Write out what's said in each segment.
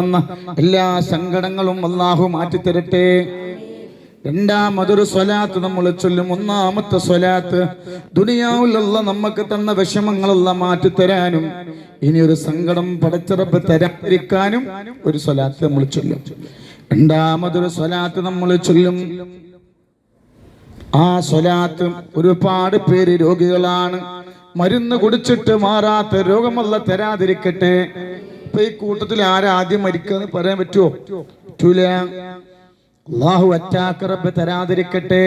തന്ന എല്ലാ സങ്കടങ്ങളും അള്ളാഹു മാറ്റി മാറ്റിത്തരട്ടെ. രണ്ടാമതൊരു സ്വലാത്ത് നമ്മൾ ചൊല്ലും. ഒന്നാമത്തെ സ്വലാത്ത് ദുനിയാവിലുള്ള നമുക്ക് തന്ന വിഷമങ്ങളുള്ള മാറ്റി തരാനും ഇനി ഒരു സങ്കടം പടച്ചിറപ്പ് തരാതിരിക്കാനും ഒരു സ്വലാത്ത് നമ്മൾ ചൊല്ലും. രണ്ടാമതൊരു സ്വലാത്ത് നമ്മൾ ചൊല്ലും. ആ സ്വലാത്ത് ഒരുപാട് പേര് രോഗികളാണ്. മരുന്ന് കുടിച്ചിട്ട് മാറാത്ത രോഗമല്ല തരാതിരിക്കട്ടെ. ഇപ്പൊ ഈ കൂട്ടത്തിൽ ആരാദ്യം മരിക്കാന്ന് പറയാൻ പറ്റുമോ പറ്റൂല. അള്ളാഹു അറ്റാക്കറബ് തരാതിരിക്കട്ടെ.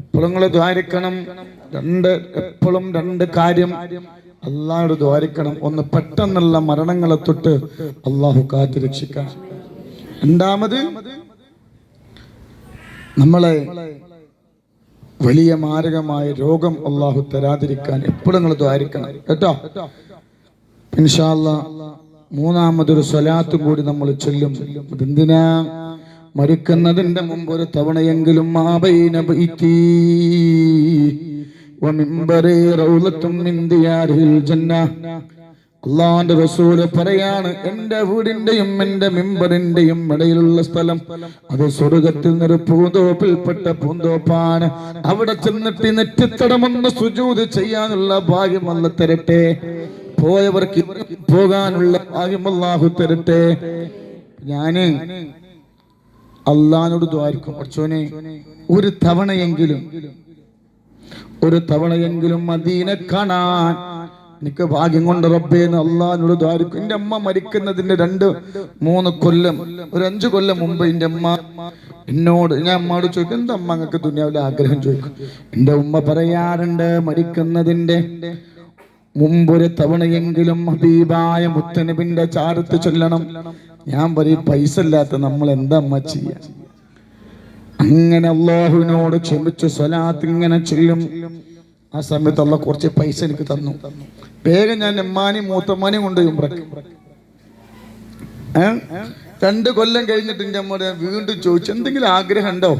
ഇപ്പോൾ ദ്വാരിക്കണം. രണ്ട് എപ്പോഴും രണ്ട് കാര്യം അള്ളാഹോട് ദ്വാരിക്കണം. ഒന്ന് പെട്ടെന്നുള്ള മരണങ്ങളെ തൊട്ട് അള്ളാഹു കാത്തു രക്ഷിക്കാൻ. രണ്ടാമത് നമ്മളെ വലിയ മാരകമായ രോഗം അള്ളാഹു തരാതിരിക്കാൻ എപ്പോഴും നിങ്ങൾ ദ്വാരിക്കണം. കേട്ടോ? ഇൻഷാല്ല മൂന്നാമതൊരു സ്വലാത്തും കൂടി നമ്മൾ ചൊല്ലും. അതെന്തിനാ മരിക്കുന്നതിന്റെ മുമ്പ് ഒരു തവണയെങ്കിലും അള്ളാന്റെ റസൂൽ പറയാണ് എന്റെ വീടിന്റെയും എന്റെ മിമ്പറിന്റെയും ഇടയിലുള്ള സ്ഥലം അത് സ്വർഗത്തിൽ നിന്നൊരു പൂന്തോപ്പിൽപ്പെട്ട പൂന്തോപ്പാണ്. അവിടെ ചെന്നിട്ട് നെറ്റിത്തടമൊന്ന് സുജൂത് ചെയ്യാനുള്ള ഭാഗ്യം വന്ന് തരട്ടെ. പോയവർക്ക് പോകാനുള്ള ഭാഗ്യം അള്ളാഹു തരട്ടെ. ഞാൻ അള്ളഹാനോട് ദ്വാരിക്കും കുറച്ചോനെ ഒരു തവണയെങ്കിലും ഒരു തവണയെങ്കിലും മദീനെ കാണാൻ എനിക്ക് ഭാഗ്യം കൊണ്ട് റബ്ബേന്ന് അള്ളഹാനോട് ദ്വാരിക്കും എന്റെ അമ്മ മരിക്കുന്നതിന്റെ രണ്ട് മൂന്ന് കൊല്ലം ഒരു അഞ്ചു കൊല്ലം മുമ്പ് എന്റെ അമ്മ എന്നോട് ഞാൻ അമ്മയോട് ചോദിക്കും എന്താ അമ്മ അങ്ങക്ക് ദുനിയാവിലെ ആഗ്രഹം? ചോദിക്കും. എന്റെ ഉമ്മ പറയാറുണ്ട് മരിക്കുന്നതിന്റെ മുമ്പൊരു തവണയെങ്കിലും ഹബീബായ മുത്തനബിന്റെ ചാരത്ത് ചൊല്ലണം. ഞാൻ പറയും പൈസ ഇല്ലാത്ത നമ്മൾ എന്താ ചെയ്യാ? അങ്ങനെ അള്ളാഹുവിനോട് ക്ഷമിച്ചു സ്വലാത്ത് ഇങ്ങനെ ചെല്ലും. ആ സമയത്ത് അള്ള കുറച്ച് പൈസ എനിക്ക് തന്നു. വേഗം ഞാൻ എമ്മാനെയും മൂത്തമ്മാനെയും കൊണ്ടുപോയി രണ്ട് കൊല്ലം കഴിഞ്ഞിട്ട് എന്റെ അമ്മയുടെ വീണ്ടും ചോദിച്ചു എന്തെങ്കിലും ആഗ്രഹം ഉണ്ടോ?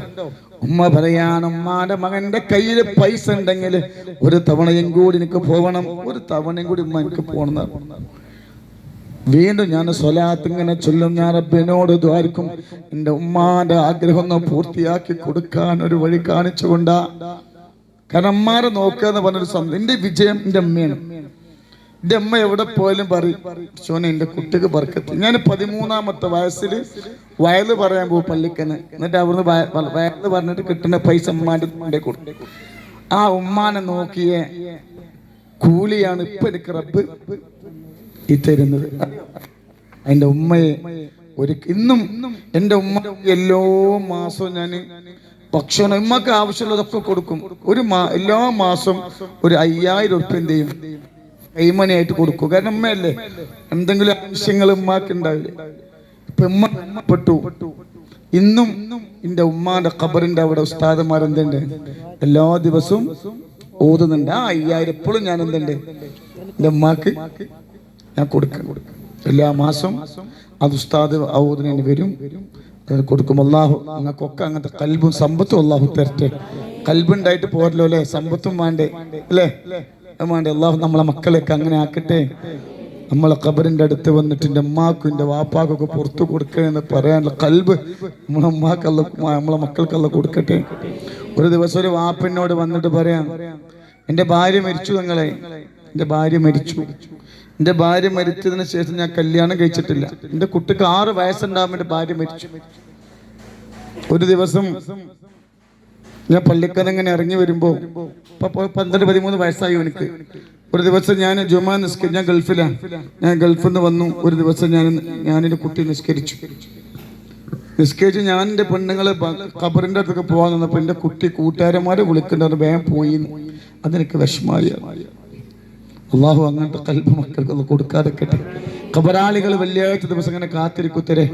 ഉമ്മ പറയാണ് ഉമ്മാന്റെ മകന്റെ കയ്യിൽ പൈസ ഉണ്ടെങ്കിൽ ഒരു തവണയും കൂടി എനിക്ക് പോകണം ഒരു തവണയും കൂടി ഉമ്മ എനിക്ക് പോകണം വീണ്ടും ഞാൻ സ്വലാത്ത് ഇങ്ങനെ ചൊല്ലും ഞാൻ റബ്ബിനോട് ദ്വാരിക്കും എന്റെ ഉമ്മാന്റെ ആഗ്രഹം ഒന്ന് പൂർത്തിയാക്കി കൊടുക്കാൻ ഒരു വഴി കാണിച്ചുകൊണ്ടാ. കാരണം അമ്മാരെ നോക്കുക എന്ന് പറഞ്ഞൊരു സ്വന്തം എന്റെ വിജയം എന്റെ അമ്മയാണ്. എന്റെ അമ്മ എവിടെ പോയാലും പറയും സോന എന്റെ കുട്ടിക്ക് ബർക്കത്ത്. ഞാൻ പതിമൂന്നാമത്തെ വയസ്സിൽ വയൽ പറയാൻ പോകും പള്ളിക്കന് എന്നിട്ട് അവിടുന്ന് വയൽ പറഞ്ഞിട്ട് കിട്ടുന്ന പൈസ ഉമ്മാന്റെ കൊണ്ടേ കൊടുക്കും ആ ഉമ്മാനെ നോക്കിയ കൂലിയാണ് ഇപ്പൊ എനിക്ക് റബ്ബ് ഈ തരുന്നത്. അതിന്റെ ഉമ്മയെ ഒരു ഇന്നും എന്റെ ഉമ്മ എല്ലോ മാസവും ഞാൻ ഭക്ഷണം ഉമ്മക്ക് ആവശ്യമുള്ളതൊക്കെ കൊടുക്കും. ഒരു എല്ലാ മാസം ഒരു അയ്യായിരം ഉറുപ്പ്യന്റെയും കൈമണിയായിട്ട് കൊടുക്കും. കാരണം ഉമ്മയല്ലേ? എന്തെങ്കിലും ആവശ്യങ്ങൾ ഉമ്മാക്ക് ഉണ്ടാവില്ലേ ഇപ്പൊ ഉമ്മ പെട്ടു ഇന്നും എന്റെ ഉമ്മാന്റെ ഖബറിന്റെ അവിടെ ഉസ്താദന്മാർ എന്തുണ്ട് എല്ലാ ദിവസവും ഓതുന്നുണ്ട്. ആ അയ്യായിരം എപ്പോഴും ഞാൻ എന്തുണ്ട് എന്റെ ഉമ്മാക്ക് ഞാൻ കൊടുക്കാൻ കൊടുക്കും. എല്ലാ മാസം അത് ഉസ്താദ് ഓതുന്നതിന് വരും. കൊടുക്കും. അള്ളാഹു അങ്ങക്കൊക്കെ അങ്ങനത്തെ കൽബും സമ്പത്തും അള്ളാഹു തരട്ടെ. കൽബുണ്ടായിട്ട് പോരല്ലോ അല്ലേ? സമ്പത്തും വേണ്ടേ? അല്ലേ? വേണ്ടേ അള്ളാഹു നമ്മളെ മക്കളെയൊക്കെ അങ്ങനെ ആക്കട്ടെ. നമ്മളെ ഖബറിന്റെ അടുത്ത് വന്നിട്ട് എന്റെ അമ്മാക്കും എന്റെ വാപ്പാക്കൊക്കെ പുറത്തു കൊടുക്കണമെന്ന് പറയാനുള്ള കൽബ് നമ്മളെ അമ്മാക്കല്ല നമ്മളെ മക്കൾക്കല്ല കൊടുക്കട്ടെ. ഒരു ദിവസം ഒരു വാപ്പിനോട് വന്നിട്ട് പറയാം എന്റെ ഭാര്യ മരിച്ചു നിങ്ങളെ. എന്റെ ഭാര്യ മരിച്ചു. എന്റെ ഭാര്യ മരിച്ചതിന് ശേഷം ഞാൻ കല്യാണം കഴിച്ചിട്ടില്ല. എന്റെ കുട്ടിക്ക് ആറ് വയസ്സുണ്ടാകുമ്പോൾ എന്റെ ഭാര്യ മരിച്ചു. ഒരു ദിവസം ഞാൻ പള്ളിക്കൽ ഇങ്ങനെ ഇറങ്ങി വരുമ്പോ ഇപ്പൊ പ- പന്ത്രണ്ട് പതിമൂന്ന് വയസ്സായി എനിക്ക്. ഒരു ദിവസം ഞാൻ ജുമാ നിസ്കരി ഞാൻ ഗൾഫിലാണ് ഞാൻ ഗൾഫിൽ നിന്ന് വന്നു. ഒരു ദിവസം ഞാൻ എന്റെ കുട്ടി നിസ്കരിച്ചു. നിസ്കരിച്ച് ഞാൻ എന്റെ പെണ്ണുങ്ങളെ കബറിന്റെ അടുത്തൊക്കെ പോകാൻ നിന്നപ്പോൾ എന്റെ കുട്ടി കൂട്ടുകാരന്മാരെ വിളിക്കേണ്ടത് വേഗം പോയി. അതെനിക്ക് വിഷമായി അള്ളാഹു അങ്ങനത്തെ കൽപ്പ മക്കൾക്ക് ഒന്ന് കൊടുക്കാതെ കേട്ടെ. ഖബറാളികൾ വെള്ളിയാഴ്ച ദിവസം ഇങ്ങനെ കാത്തിരിക്കുത്തരെ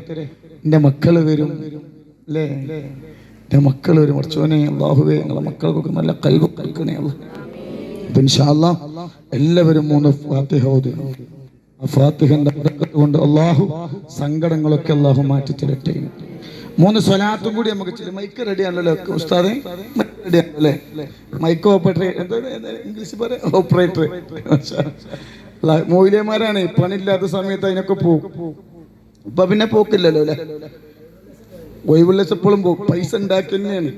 എന്റെ മക്കൾ വരും. അല്ലേ എന്റെ മക്കൾ ഒരു കുറച്ചോനെ അള്ളാഹുവേ ഞങ്ങളെ മക്കൾക്കൊക്കെ നല്ല കൽബ് കൊടുക്കണേ അല്ല അപ്പൊ എല്ലാവരും മൂന്ന് ഫാത്തിഹ ആ പടക്കത്ത് കൊണ്ട് അള്ളാഹു സങ്കടങ്ങളൊക്കെ അള്ളാഹു മാറ്റി തരട്ടെ. മൂന്ന് സ്വലാത്തും കൂടി നമുക്ക് ചില മൈക്ക് റെഡി ആണല്ലോ. ഉസ്താദെ റെഡി ആണല്ലേ? മൈക്ക് ഓപ്പറേറ്റർ ഇംഗ്ലീഷ് പറയാം ഓപ്പറേറ്റർ മൊയിലേമാരാണ് പണിയില്ലാത്ത സമയത്ത് അതിനൊക്കെ പോകും. ഇപ്പൊ പിന്നെ പോക്കില്ലല്ലോ അല്ലെ? ഒഴിവുള്ള എപ്പോഴും പോകും പൈസ ഉണ്ടാക്കി തന്നെയാണ്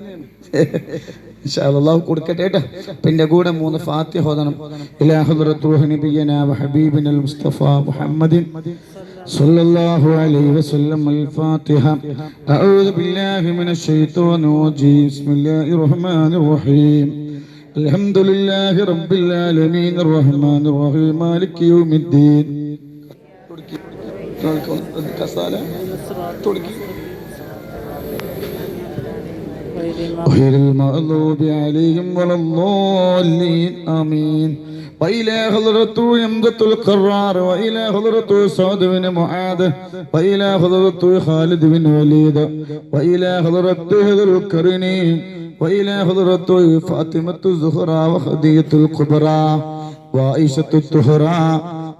ഇൻഷാ അല്ലാഹ് കൊടുക്കട്ടെ കേട്ടോ പിന്നെ കൂടെ മൂന്ന് ഫാത്തിഹ ഓതണം ഇലാ ഹദ്റത്തു നബിയനാ വഹബീബിനൽ മുസ്തഫ മുഹമ്മദിൻ صلى الله عليه وسلم الفاتحة أعوذ بالله من الشيطان الرجيم بسم الله الرحمن الرحيم الحمد لله رب العالمين الرحمن الرحيم مالك يوم الدين കസാല തുടക്കി غير المغضوب عليهم ولا الضالين. آمين. وإلى حضرة يمدة القرار وإلى حضرة سعد بن معاذ وإلى حضرة خالد بن وليد وإلى حضرة هذا الكرني وإلى حضرة فاطمة الزهراء وخديجة الكبرى وعائشة الطهرى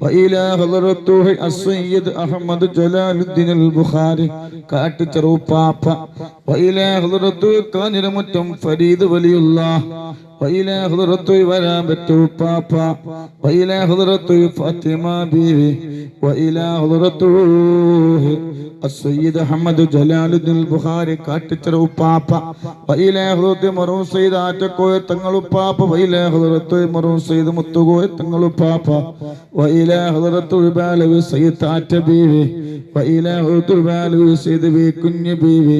وإلى حضرته السيد أحمد جلال الدين البخاري كأت تروبابا وإلى حضرته كان رمتم فريد ولي الله وإلى حضرته വരാൻ പറ്റൂ പാപ്പ وإلى حضرته ഫാത്തിമ ബീവി وإلى حضرته السيد أحمد جلال الدين البخاري കാട്ടുചെറു പാപ്പ وإلى حضرته മറൂൻ സയ്യിദ് ആറ്റക്കോയ തങ്ങളു പാപ്പ وإلى حضرته മറൂൻ സയ്യിദ് മുത്തുകോയ തങ്ങളു പാപ്പ وإلى حضرته البالوي سيد ആറ്റ ബീവി وإلى حضرته البالوي سيد ബി കുഞ്ഞ് ബീവി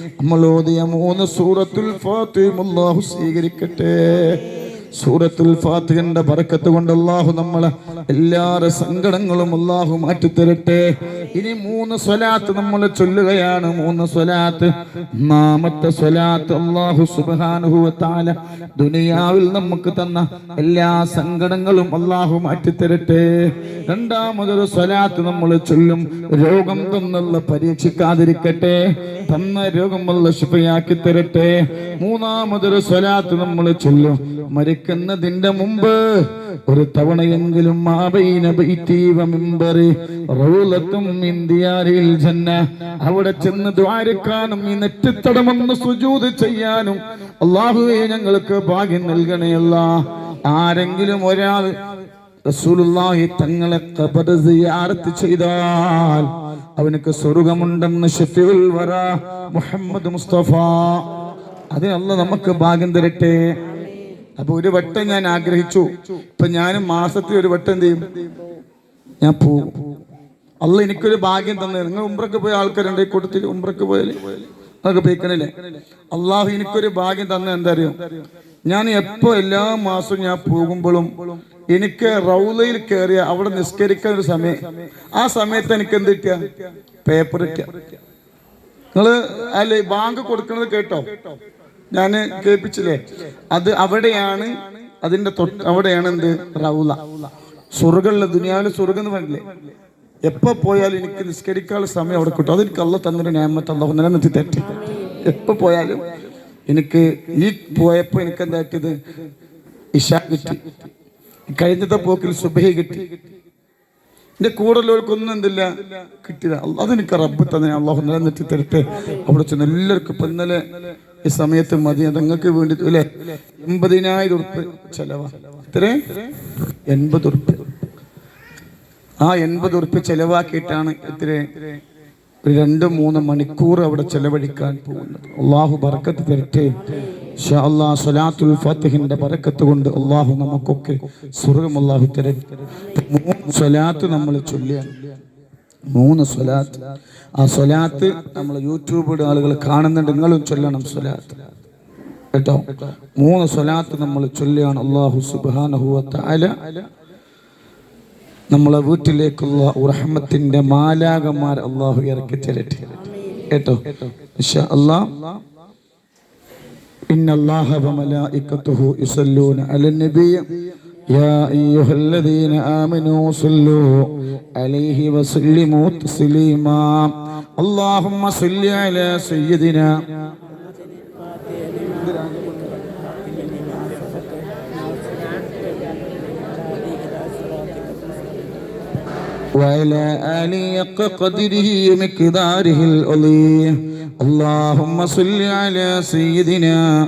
നമ്മൾ മൂന്ന് സൂറത്തുൽ ഫാത്തിഹ അല്ലാഹു സ്വീകരിക്കട്ടെ. സൂറത്തുൽ ഫാത്തിഹന്റെ ബർക്കത്ത് കൊണ്ട് അള്ളാഹു നമ്മളെ എല്ലാരെ സങ്കടങ്ങളും അല്ലാഹു മാറ്റിത്തരട്ടെ. ഇനി മൂന്ന് സ്വലാത്ത് നമ്മൾ ചൊല്ലുകയാണ്. മൂന്ന് സ്വലാത്ത്. നാമത്തെ സ്വലാത്ത് അള്ളാഹു തആല ദുനിയാവിൽ നമുക്ക് തന്ന എല്ലാ സങ്കടങ്ങളും അല്ലാഹു മാറ്റിത്തരട്ടെ. രണ്ടാമതൊരു സ്വലാത്ത് നമ്മൾ ചൊല്ലും. രോഗം തന്നുള്ള പരീക്ഷിക്കാതിരിക്കട്ടെ. തന്ന രോഗം വല്ല ശുഭയാക്കി തരട്ടെ മൂന്നാമതൊരു സ്വലാത്ത് നമ്മൾ ചൊല്ലും. മരിക്കുന്നതിന്റെ മുമ്പ് ഒരു തവണയെങ്കിലും അവിടെ ചെന്ന് ദ്വാരക്കാനും ഈ നെറ്റിത്തടമെന്ന് സുജൂത് ചെയ്യാനും അള്ളാഹുവെ ഞങ്ങൾക്ക് ഭാഗ്യം നൽകണയല്ല. ആരെങ്കിലും ഒരാൾ റസൂലുള്ളാഹി തങ്ങളെ ഖബർ സിയാറത്ത് ചെയ്താൽ അവനക്ക് സ്വർഗമുണ്ടെന്ന് ഷഫീഉൽ വറ മുഹമ്മദ് മുസ്തഫ. അതിനല്ല നമുക്ക് ഭാഗ്യം തരട്ടെ? അപ്പൊ ഒരു വട്ടം ഞാൻ ആഗ്രഹിച്ചു. ഇപ്പൊ ഞാൻ മാസത്തിൽ ഒരു വട്ടം എന്ത് ചെയ്യും? ഞാൻ പോകും അല്ല എനിക്കൊരു ഭാഗ്യം തന്നെ നിങ്ങൾ ഉംറക്ക് പോയ ആൾക്കാരുണ്ട് ഈ കൂട്ടത്തിൽ ഉംറക്ക് പോയാൽ? അതൊക്കെ പോയിക്കണില്ലേ അള്ളാഹു എനിക്കൊരു ഭാഗ്യം തന്നെ എന്താ അറിയോ ഞാൻ എപ്പോ എല്ലാ മാസവും ഞാൻ പോകുമ്പോഴും എനിക്ക് റൗലയിൽ കയറിയ അവിടെ നിസ്കരിക്കാൻ ഒരു സമയം. ആ സമയത്ത് എനിക്ക് എന്ത് കിട്ടിയ? പേപ്പർ കിട്ടിയ. നിങ്ങൾ അല്ലെ ബാങ്ക് കൊടുക്കുന്നത് കേട്ടോ? ഞാൻ കേൾപ്പിച്ചില്ലേ? അത് അവിടെയാണ് അതിന്റെ തൊട്ട് അവിടെയാണ് എന്ത്? റൗല സ്വർഗമുള്ള ദുനിയാവിലെ സ്വർഗം എന്ന് പറഞ്ഞില്ലേ? എപ്പോ പോയാലും എനിക്ക് നിസ്കരിക്കാനുള്ള സമയം അവിടെ കിട്ടും. അതെനിക്ക് അല്ല തന്നൊരു ഞാമത്ത് അള്ളാഹു നിലനിർത്തി തെറ്റി എപ്പോ പോയാലും എനിക്ക് ഈ പോയപ്പോ എനിക്ക് എന്താ കിട്ടിയത്? ഇഷ കിട്ടി. കഴിഞ്ഞത്തെ പോക്കിൽ സുബഹി കിട്ടി. എന്റെ കൂടുതലുകൾക്കൊന്നും എന്തില്ല? കിട്ടില്ല അതെനിക്ക് റബ്ബ് തന്നെ അള്ളാഹു നിലനിർത്തി തരട്ടെ. അവിടെ ചെന്ന് എല്ലാവർക്കും ഇപ്പൊ ഇന്നലെ ഈ സമയത്ത് മതി. അതങ്ങൾക്ക് വേണ്ടി അല്ലെ എൺപതിനായിരം ഉറുപ്പ് ചെലവാ. എത്ര? എൺപത് ഉറുപ്പ്. ആ എൺപത് ഉറുപ്പ് ചെലവാക്കിയിട്ടാണ് ഇത്ര രണ്ട് മൂന്ന് മണിക്കൂർ അവിടെ ചെലവഴിക്കാൻ പോകുന്നത്. അള്ളാഹു ബർക്കത്ത് തരട്ടെ. അല്ലാഹ് സ്വലാത്തുൽ ഫാത്തിഹിന്റെ ബറക്കത്ത് കൊണ്ട് അള്ളാഹു നമുക്കൊക്കെ സ്വർഗം അള്ളാഹു തരട്ടെ. മൂന്ന് സ്വലാത്ത് നമ്മൾ ചൊല്ലിയാണ്. മൂന്ന് സ്വലാത്ത്. ആ സ്വലാത്ത് നമ്മൾ യൂട്യൂബിൽ ആളുകൾ കാണുന്നുണ്ട് നിങ്ങളും ചൊല്ലണം സ്വലാത്ത്. കേട്ടോ? മൂന്ന് സ്വലാത്ത് നമ്മൾ ചൊല്ലുകയാണ് അള്ളാഹു സുബാനഹുവത്ത അല നമ്മളെ വീട്ടിലേക്കുള്ള റഹ്മത്തിന്റെ മാലാകന്മാർ അള്ളാഹു ഇറക്കി തരട്ടെ. കേട്ടോ? അള്ളാ ഇന്നല്ലാഹു വമലായിക്കത്തുഹു യുസല്ലൂന അലൻ നബിയ. يا أيها الذين آمنوا صلوا عليه وسلموا تسليما. اللهم صل على سيدنا وعلى آله قدره ومقداره العظيم اللهم صل على سيدنا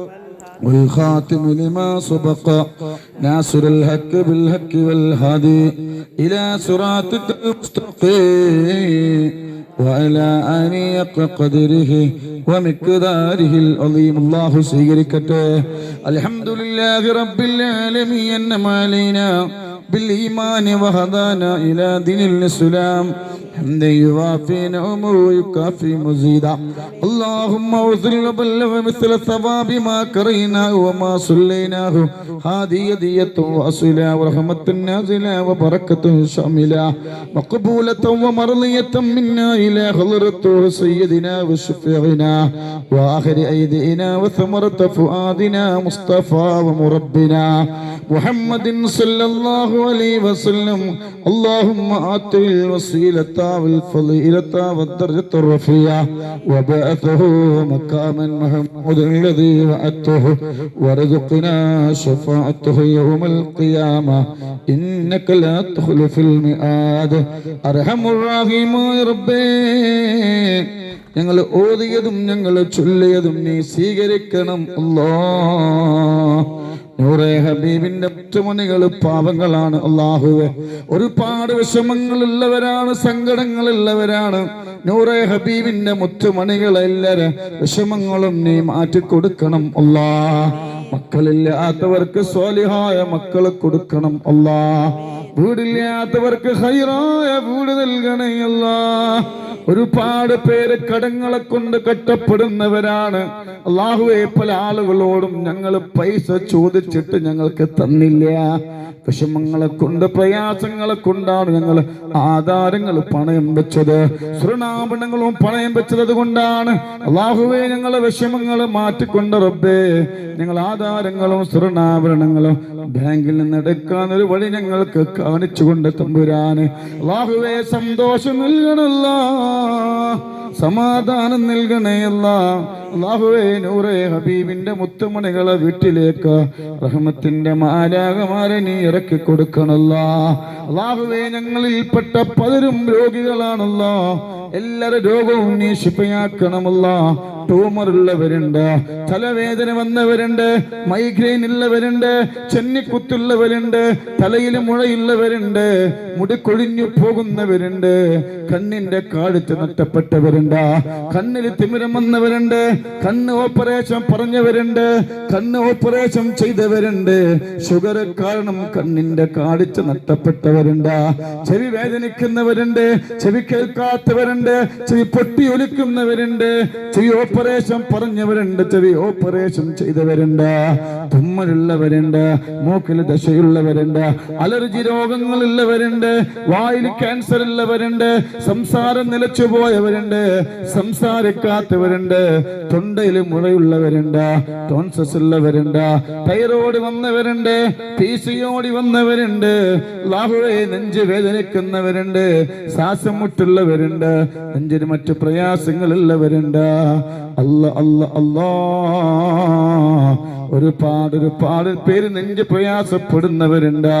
والخاتم لما سبق ناصر الحق بالحق والهادي إلى صراطك المستقيم وعلى آله قدره ومقداره العظيم الله سيركته الحمد لله رب العالمين أنم علينا بالإيمان وهدانا إلى دين الإسلام حمدا يوافي نعمه ويكافي مزيدا اللهم اغفر وبلغ مثل ثواب ما كريناه وما صليناه هذه يدية واصلة ورحمة نازلة وبركة شاملة مقبولة ومرضية منا إلى حضرة سيدنا وشفيعنا وآخر أيدينا وثمرة فؤادنا مصطفى ومربنا محمد صلى الله عليه وسلم اللهم آته الوسيلة والفضيلة والدرجة الرفيعة وبعثه مقاما محمود الذي وعدته ورزقنا شفاعته يوم القيامة إنك لا تخلف الميعاد أرحم الراحمين ربي ഞങ്ങൾ ഓതിയതും ഞങ്ങൾ ചൊല്ലിയതും നീ സ്വീകരിക്കണം അല്ലോ നൂറെ ഹബീബിന്റെ പാപങ്ങളാണ് അള്ളാഹുവെ ഒരുപാട് വിഷമങ്ങളുള്ളവരാണ് സങ്കടങ്ങളുള്ളവരാണ്. നൂറെ ഹബീബിന്റെ മുറ്റുമണികളെല്ലാരും വിഷമങ്ങളും നീ മാറ്റിക്കൊടുക്കണം അല്ലാ. മക്കളില്ലാത്തവർക്ക് സ്വാലിഹായ മക്കളെ കൊടുക്കണം അല്ലാ. വീടില്ലാത്തവർക്ക് ഹൈറായ വീട് നൽകണയല്ല. ഒരുപാട് പേര് കടങ്ങളെ കൊണ്ട് കെട്ടപ്പെടുന്നവരാണ്. അള്ളാഹുവെ പല ആളുകളോടും ഞങ്ങൾ പൈസ ചോദിച്ചിട്ട് ഞങ്ങൾക്ക് തന്നില്ല. വിഷമങ്ങളെ കൊണ്ട് പ്രയാസങ്ങളെ കൊണ്ടാണ് ഞങ്ങൾ ആധാരങ്ങൾ പണയം വെച്ചത്. സ്വർണാഭരണങ്ങളും പണയം വെച്ചത് കൊണ്ടാണ് അള്ളാഹുവെ ഞങ്ങളെ വിഷമങ്ങൾ മാറ്റിക്കൊണ്ട് റബ്ബേ ഞങ്ങൾ ആധാരങ്ങളും സ്വർണാഭരണങ്ങളും ബാങ്കിൽ നിന്ന് എടുക്കാൻ ഒരു വഴി ഞങ്ങൾക്ക് കാണിച്ചുകൊണ്ട് തമ്പുരാന്. അള്ളാഹുവെ സന്തോഷം നൽകണല്ല സമാധാനം നൽകണേ അള്ളാഹുവേ നൂറേ ഹബീബിന്റെ മുത്തുമണികളെ വീട്ടിലേക്ക് റഹ്മത്തിന്റെ മാലാകമാരെ നീ ഇറക്കി കൊടുക്കണല്ല അള്ളാഹുവേ ഞങ്ങളിൽപ്പെട്ട പലരും രോഗികളാണല്ലോ. എല്ലാ രോഗവും നീ ശിപ്പയാക്കണമല്ല ട്യൂമർ ഉള്ളവരുണ്ട് തലവേദന വന്നവരുണ്ട് മൈഗ്രെയിൻ ഉള്ളവരുണ്ട് ചെന്നിക്കുത്തുള്ളവരുണ്ട് തലയിൽ മുഴയുള്ളവരുണ്ട് മുടി കൊഴിഞ്ഞു പോകുന്നവരുണ്ട് കണ്ണിന്റെ കാഴ്ച നഷ്ടപ്പെട്ടവരുണ്ട്. കണ്ണിൽ തിമിരം വന്നവരുണ്ട്. കണ്ണ് ഓപ്പറേഷൻ പറഞ്ഞവരുണ്ട്. കണ്ണ് ഓപ്പറേഷൻ ചെയ്തവരുണ്ട്. ഷുഗർ കാരണം കണ്ണിന്റെ കാഴ്ച നഷ്ടപ്പെട്ടവരുണ്ട് ചെവി വേദനിക്കുന്നവരുണ്ട്. ചെവി കേൾക്കാത്തവരുണ്ട്. ചെവി പൊട്ടി ഒലിക്കുന്നവരുണ്ട്. ചെവി ഓപ്പറേഷൻ പറഞ്ഞവരുണ്ട്. ചെവി ഓപ്പറേഷൻ ചെയ്തവരുണ്ട്. തുമ്മലുള്ളവരുണ്ട്. മൂക്കിൽ ദശയുള്ളവരുണ്ട്. അലർജി രോഗങ്ങളുള്ളവരുണ്ട്. വായിൽ ക്യാൻസർ ഉള്ളവരുണ്ട്. സംസാരം നിലച്ചു പോയവരുണ്ട് സംസാരിക്കാത്തവരുണ്ട്. തൊണ്ടയിൽ മുളയുള്ളവരുണ്ട് ടോൺസസ് ഉള്ളവരുണ്ട് തൈറോയ്ഡ് വന്നവരുണ്ട്. പി സി വന്നവരുണ്ട്. ലാഹുവെ നെഞ്ച് വേദനിക്കുന്നവരുണ്ട്. ശ്വാസം മുട്ടുള്ളവരുണ്ട് നെഞ്ചിന് മറ്റു പ്രയാസങ്ങളുള്ളവരുണ്ട്. അല്ല അല്ല അല്ലാ. ഒരുപാട് ഒരുപാട് പേര് നെഞ്ച് പ്രയാസപ്പെടുന്നവരുണ്ട്.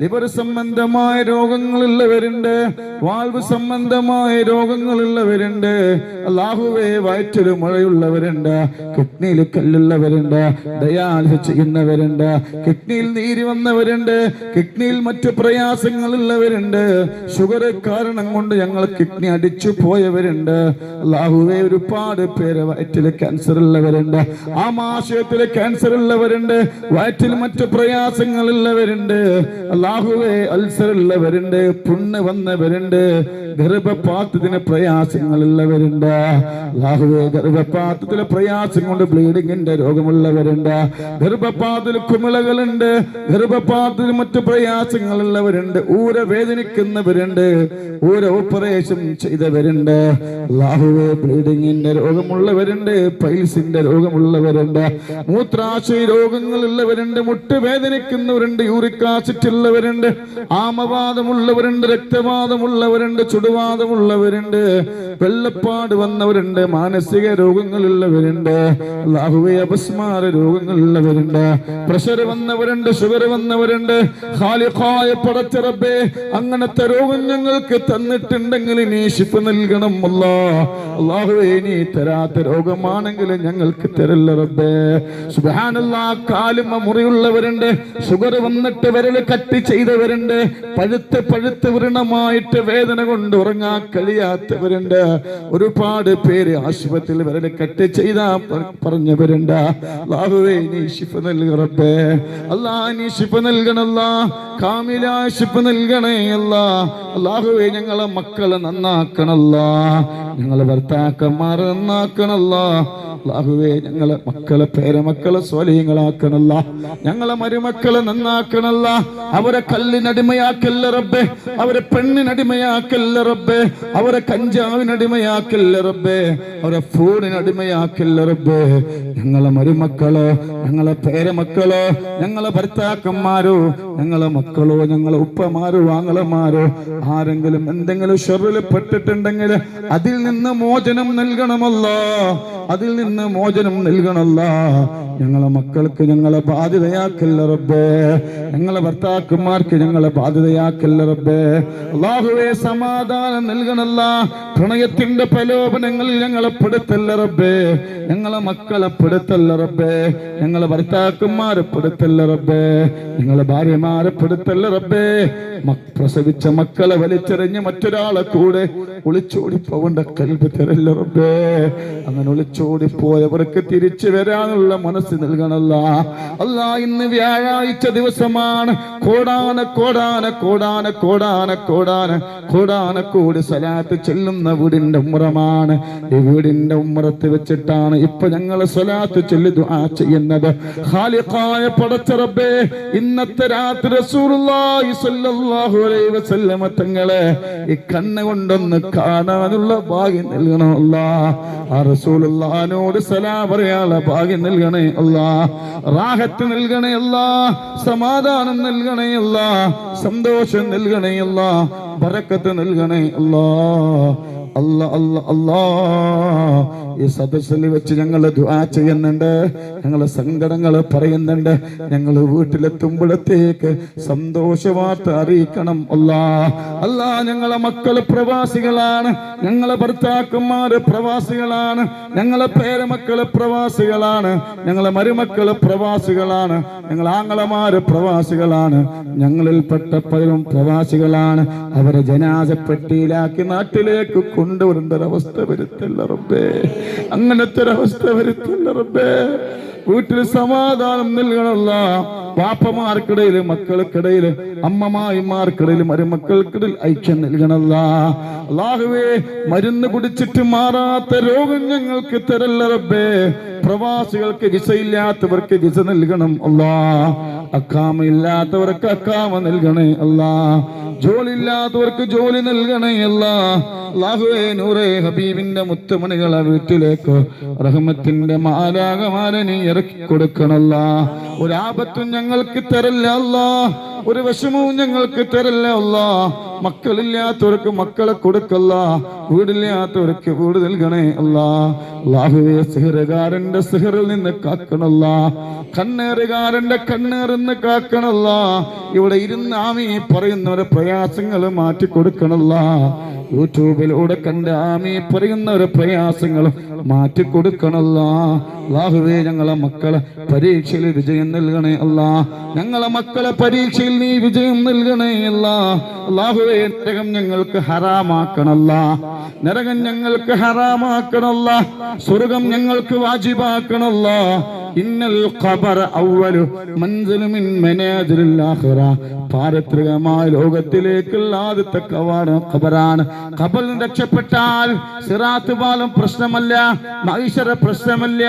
ലിവർ സംബന്ധമായ രോഗങ്ങളുള്ളവരുണ്ട്. വാൾവ് സംബന്ധമായ രോഗങ്ങളുള്ളവരുണ്ട്. അള്ളാഹുവേ വയറ്റൊരു മഴയുള്ളവരുണ്ട്. കിഡ്നിയിൽ കല്ലുള്ളവരുണ്ട്. ഡയാലിസിസ് ചെയ്യുന്നവരുണ്ട്. കിഡ്നിയിൽ നീര് വന്നവരുണ്ട്. കിഡ്നിയിൽ മറ്റു പ്രയാസങ്ങളുള്ളവരുണ്ട്. ഷുഗർ കാരണം കൊണ്ട് ഞങ്ങൾ കിഡ്നി അടിച്ചു പോയവരുണ്ട്. അല്ലാഹുവേ ഒരുപാട് പേര് വയറ്റിൽ ക്യാൻസർ ഉള്ളവരുണ്ട് ആമാശയത്തിലെ ക്യാൻസർ ഉള്ളവരുണ്ട് വയറ്റിൽ മറ്റു പ്രയാസങ്ങളുള്ളവരുണ്ട് അല്ലാഹുവേ അൾസർ ഉള്ളവരുണ്ട് പുണ്ണ് വന്നവരുണ്ട്. ഗർഭപാത്രത്തിന് പ്രയാസങ്ങളുള്ളവരുണ്ട് അല്ലാഹുവേ ഗർഭപാത്രത്തിലെ പ്രയാസം കൊണ്ട് ബ്ലീഡിങ്ങിന്റെ രോഗമുള്ളവരുണ്ട്. ഗർഭപാത്രത്തിൽ കുമിളകളുണ്ട്. ഗർഭപാത്രത്തിൽ മറ്റു പ്രയാസങ്ങളുള്ളവരുണ്ട് ഊര വേദനിക്കുന്നവരുണ്ട്. ഊര ഓപ്പറേഷൻ ചെയ്തവരുണ്ട്. അല്ലാഹുവേ ബ്ലീഡിങ്ങിന്റെ രോഗമുള്ളവരുണ്ട്. പൈൽസിന്റെ രോഗമുള്ളവരുണ്ട്. മൂത്രാശയ രോഗങ്ങളുള്ളവരുണ്ട് മുട്ട് വേദനിക്കുന്നവരുണ്ട് യൂറിക് ആസിഡ് ഉള്ളവരുണ്ട് ആമവാദമുള്ളവരുണ്ട് രക്തവാദമുള്ളവരുണ്ട് ചുടുവാദമുള്ളവരുണ്ട് വെള്ളപ്പാട് വന്നവരുണ്ട് മാനസിക രോഗങ്ങളുള്ളവരുണ്ട് ലാഹുവെ അപസ്മാര രോഗങ്ങളുള്ളവരുണ്ട് പ്രഷർ വന്നവരുണ്ട് ഷുഗർ വന്നവരുണ്ട് പടച്ചിറബേ അങ്ങനത്തെ രോഗം ഞങ്ങൾക്ക് തന്നിട്ടുണ്ടെങ്കിൽ നീ ഷിപ്പ് നൽകണം അല്ലാ. അള്ളാഹുവെ നീ തരാത്ത രോഗമാണെങ്കിൽ ഞങ്ങൾക്ക് തരല്ലേ റബ്ബേ. സുബ്ഹാനല്ലാ കാലുമ മുറിയുള്ളവരുണ്ട് ഷുഗർ വന്നിട്ട് വിരൽ കട്ട് ചെയ്തവരുണ്ട് പഴുത്ത് പഴുത്ത് വൃണമായിട്ട് വേദന കൊണ്ട് ഉറങ്ങാൻ കഴിയാത്തവരുണ്ട്. ഒരുപാട് പേര് ആശുപത്രിയിൽ വിരൽ കട്ട് ചെയ്ത പറഞ്ഞവരുണ്ട്. അള്ളാഹുവേ നീ ശിഫ നൽക റബ്ബേ. അല്ലാ നീ ശിഫ നൽകണല്ല കാമില ശിഫ നൽകണേ അല്ല. അല്ലാഹുവേ ഞങ്ങളെ മക്കളെ നന്നാക്കണല്ല ഞങ്ങളെ ഭർത്താക്കന്മാരെ നന്നാക്കണല്ല ലാഹുവേ ഞങ്ങളെ മക്കളെ പേരമക്കളെ സ്വലീങ്ങളാക്കണല്ല. ഞങ്ങളെ മരുമക്കളെ നന്നാക്കണല്ല. അവരെ കല്ലിനടിമയാക്കല്ല റബ്ബേ. അവരെ പെണ്ണിനടിമയാക്കല്ല റബ്ബേ. അവരെ കഞ്ചാവിനടിമയാക്കല്ല റബ്ബേ. അവരെ ഫോണിനടിമയാക്കല്ല റബ്ബേ. ഞങ്ങളെ മരുമക്കളോ ഞങ്ങളെ പേരമക്കളോ ഞങ്ങളെ ഭർത്താക്കന്മാരോ ഞങ്ങളെ മക്കളോ ഞങ്ങളെ ഉപ്പമാരോ ആങ്ങളമാരോ ആരെങ്കിലും എന്തെങ്കിലും ഷെറിൽ പെട്ടിട്ടുണ്ടെങ്കിൽ അതിൽ നിന്ന് മോചനം നൽകണമല്ലോ. അതിൽ നിന്ന് മോചനം നൽകണമല്ല. ഞങ്ങളെ മക്കൾക്ക് ഞങ്ങളെ ബാധ്യതയാക്കല്ല റബ്ബേ. ഞങ്ങളെ ഭർത്താക്കന്മാർക്ക് ഞങ്ങളെ ബാധ്യതയാക്കല്ല റബ്ബേ. അള്ളാഹുവേ സമാധാനം നൽകണല്ല പ്രണയത്തിന്റെ പ്രലോഭനങ്ങളിൽ ഞങ്ങളെ പെടുത്തല്ല റബ്ബേ. ഞങ്ങളെ മക്കളെ പെടുത്തല്ല റബ്ബേ. ഞങ്ങളെ ഭർത്താക്കന്മാരെ പെടുത്തല്ല റബ്ബേ. ഞങ്ങളെ ഭാര്യമാരെ പെടുത്തല്ല റബ്ബേ. പ്രസവിച്ച മക്കളെ വലിച്ചെറിഞ്ഞ് മറ്റൊരാളെ കൂടെ ഒളിച്ചോടി പോകേണ്ട കൽബ് തരല്ല റബ്ബേ. അങ്ങനെ ഒളിച്ചോടി പോയവർക്ക് തിരിച്ചു വരാനുള്ള മനസ്സ് നൽകണല്ല. അല്ല ഇന്ന് വ്യാഴാഴ്ച ദിവസമാണ്. കോടാന കോടാന കോടാന കോടാന കോടാന കോടാന കോടി സലാത്ത് ചെല്ലുന്ന വീടിന്റെ ഉമ്മറമാണ്. ഈ വീടിന്റെ ഉമ്മറത്ത് വെച്ചിട്ടാണ് ഇപ്പൊ ഞങ്ങൾ സ്വലാത്ത് ചൊല്ലി ദുആ ചെയ്യുന്നത്. ഖാലിഖായ പടച്ച റബ്ബേ ഇന്നത്തെ രാത്രി റസൂലുള്ളാഹി സ്വല്ലല്ലാഹു അലൈഹി വസല്ലമ തങ്ങളെ ഈ കണ്ണ് കൊണ്ടൊന്ന് കാണാനുള്ള ഭാഗ്യം നൽകണം അല്ലാ. ആ റസൂലുള്ളാഹിനോട് സലാം പറയാനുള്ള ഭാഗ്യം നൽകണേ അല്ലാ. റാഹത്ത് നൽകണേ അല്ലാ. സമാധാനം നൽകണേ അല്ലാ. സന്തോഷം നൽകണേ അല്ലാ. ബറക്കത്ത് നൽകണേ അല്ലാ. അല്ല ഈ സദസ്സിൽ വെച്ച് ഞങ്ങൾ ദുആ ചെയ്യുന്നുണ്ട്. ഞങ്ങൾ സങ്കടങ്ങൾ പറയുന്നുണ്ട്. ഞങ്ങൾ വീട്ടിലെത്തുമ്പോഴത്തേക്ക് സന്തോഷവാർത്ത അറിയിക്കണം. അല്ലാ അല്ലാ ഞങ്ങളെ മക്കൾ പ്രവാസികളാണ്. ഞങ്ങളെ ഭർത്താക്കന്മാര് പ്രവാസികളാണ്. ഞങ്ങളെ പേരമക്കൾ പ്രവാസികളാണ്. ഞങ്ങളെ മരുമക്കൾ പ്രവാസികളാണ്. ഞങ്ങൾ ആങ്ങളമാര് പ്രവാസികളാണ്. ഞങ്ങളിൽപ്പെട്ട പലരും പ്രവാസികളാണ്. അവരെ ജനാസപ്പെട്ടിയിലാക്കി നാട്ടിലേക്ക് കൊണ്ടുവരേണ്ട ഒരവസ്ഥ വരുത്തില്ല റബ്ബേ. അങ്ങനത്തെ ഒരവസ്ഥ വരുത്തില്ല റബ്ബേ. വീട്ടിൽ സമാധാനം നൽകണമല്ല. പാപ്പമാർക്കിടയിൽ മക്കൾക്കിടയിൽ അമ്മമായിമാർക്കിടയിൽ മരുമക്കൾക്കിടയിൽ ഐക്യം നൽകണല്ല അള്ളാഹുവേ മരുന്ന് കുടിച്ചിട്ട് മാറാത്ത രോഗം ഞങ്ങൾക്ക് തരല്ല റബ്ബേ. പ്രവാസികൾക്ക് വിസയില്ലാത്തവർക്ക് വിസ നൽകണം അല്ലാ അക്കാമ ഇല്ലാത്തവർക്ക് അക്കാമ നൽകണേ അല്ലാ ജോലി ഇല്ലാത്തവർക്ക് ജോലി നൽകണേ അല്ലാ അല്ലാഹുവേ നൂറേ ഹബീബിന്റെ മുത്തുമണികളെ വീട്ടിലേക്ക് റഹ്മത്തിന്റെ മാലാകമാല നീ ഇറക്കി കൊടുക്കണല്ല ഒരാപത്തും ഞങ്ങൾക്ക് തരല്ല അല്ലാ ഒരു വിഷമവും ഞങ്ങൾക്ക് തരല്ല അല്ലാ. മക്കളില്ലാത്തവർക്ക് മക്കളെ കൊടുക്കല്ല. വീടില്ലാത്തവർക്ക് വീട് നൽകണേ അല്ല. അല്ലാഹുവേ സിഹറുകാരന്റെ സിഹറിൽ നിന്ന് കാക്കണല്ല. കണ്ണേറുകാരന്റെ കണ്ണേറിൽ നിന്ന് കാക്കണല്ല. ഇവിടെ ഇരുന്ന് ആമീ പറയുന്നവരെ പ്രയാസങ്ങൾ മാറ്റി കൊടുക്കണല്ല. യൂട്യൂബിലൂടെ കണ്ട് ആമീ പറയുന്ന ഒരു മാറ്റി കൊടുക്കണല്ല. അള്ളാഹുവേ ഞങ്ങളെ മക്കളെ പരീക്ഷയിൽ വിജയം നൽകണേ അല്ല. ഞങ്ങളെ മക്കളെ പരീക്ഷയിൽ നീ വിജയം നൽകണേ അല്ല. അള്ളാഹുവേ നരകം ഞങ്ങൾക്ക് ഹറാമാക്കണല്ല. നരകം ഞങ്ങൾക്ക് ഹറാമാക്കണല്ല. സ്വർഗം ഞങ്ങൾക്ക് വാജിബാക്കണല്ല. ഇന്നൽ ആഖിറ. പാരത്രികമായ ലോകത്തിലേക്കുള്ള ആദ്യത്തെ കവാടം ഖബറാണ്. ഖബറിൽ രക്ഷപ്പെട്ടാൽ സിറാത്ത് പാലം പ്രശ്നമല്ല മൈശര പ്രശ്നമല്ല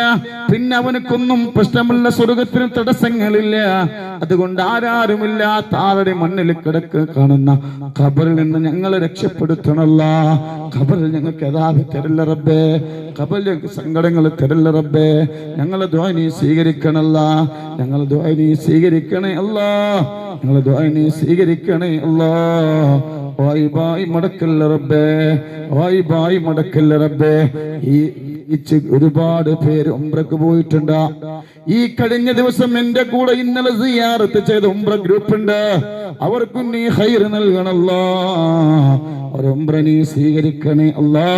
പിന്നെ അവനക്കൊന്നും പ്രശ്നമുള്ള സ്വർഗത്തിന് തടസ്സങ്ങളില്ല. അതുകൊണ്ട് ആരാരുമില്ലാത്ത ആരുടെ മണ്ണിൽ കിടക്ക് കാണുന്ന ഖബറിൽ നിന്ന് ഞങ്ങളെ രക്ഷപ്പെടുത്തണല്ല ഖബറിൽ ഞങ്ങൾക്ക് യഥാർത്ഥ തരില്ല റബ്ബേ. ഖബറിൽ ഞങ്ങൾക്ക് സങ്കടങ്ങൾ തരില്ല റബ്ബേ. ഞങ്ങളെ ദ്വാനി സ്വീകരിക്കണല്ല. ഞങ്ങൾ ദ്വാനി സ്വീകരിക്കണേ അല്ല. ഞങ്ങൾ ദ്വാനി സ്വീകരിക്കണേ അല്ലാ. വായി മടക്കല്ല റബ്ബേ. വായി വായി മടക്കല്ല റബ്ബേ. ഈ ഒരുപാട് പേര് ഉംറക്ക് പോയിട്ടുണ്ട്. ഈ കഴിഞ്ഞ ദിവസം എന്റെ കൂടെ ഇന്നലെ സിയാറത്ത് ചെയ്ത ഉംറ ഗ്രൂപ്പ് ഉണ്ട് അവർക്കും നീ ഹൈർ നൽകണല്ലോ. ഒരു ഉംറ നീ സ്വീകരിക്കണേ അല്ലാ.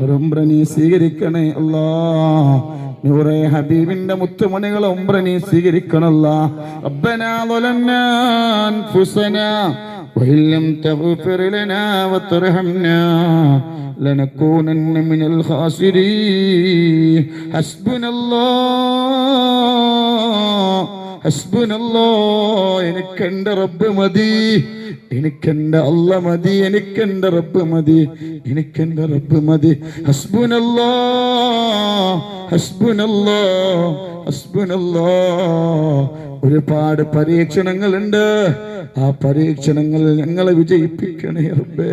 ഒരു ഉംറ നീ സ്വീകരിക്കണേ അല്ലാ. നൂറെ ഹബീബിന്റെ മുത്തുമണികളെ ഉംറ നീ സ്വീകരിക്കണല്ല റബ്ബനാ ظلمنا أنفسنا وإن لم تغفر لنا وترحمنا لنكونن من الخاسرين حسبنا الله ഹസ്ബുനല്ലോ എനിക്കെന്റെ റബ്ബ് മതി എനിക്കെന്റെ അല്ല മതി എനിക്കെന്റെ റബ്ബ് മതി എനിക്കെന്റെ റബ്ബ് മതി. ഹസ്ബുനല്ലോ ഹസ്ബുനല്ലോ ഹസ്ബുനല്ലോ. ഒരുപാട് പരീക്ഷണങ്ങളുണ്ട്. ആ പരീക്ഷണങ്ങൾ ഞങ്ങളെ വിജയിപ്പിക്കണേ റബ്ബേ.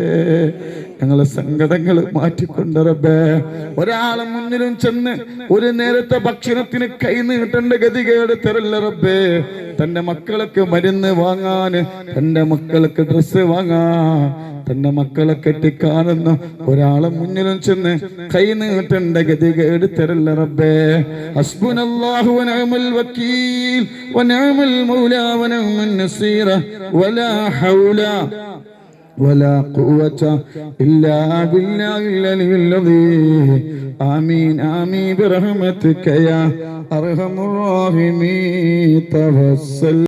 ഞങ്ങളെ സങ്കടങ്ങൾ മാറ്റിക്കൊണ്ട് റബ്ബേ. ഒരാളെ മുന്നിലും ചെന്ന് ഒരു നേരത്തെ ഭക്ഷണത്തിന് കൈ നീട്ടേണ്ട ഗതികേട് തരല്ല റബ്ബേ. തന്റെ മക്കൾക്ക് മരുന്ന് വാങ്ങാൻ തന്റെ മക്കൾക്ക് ഡ്രസ്സ് വാങ്ങാൻ തന്റെ മക്കളെ കെട്ടിക്കാണുന്ന ഒരാളെ മുന്നിലും ചെന്ന് കൈ നീട്ടണ്ട ഗതി കേടുത്തരല്ല റബ്ബേ. ഹസ്ബുനല്ലാഹു വക്കീൽ വലാ ഹൗല. ولا قوة إلا بالله العلي العظيم آمين آمين برحمتك يا أرحم الراحمين توسل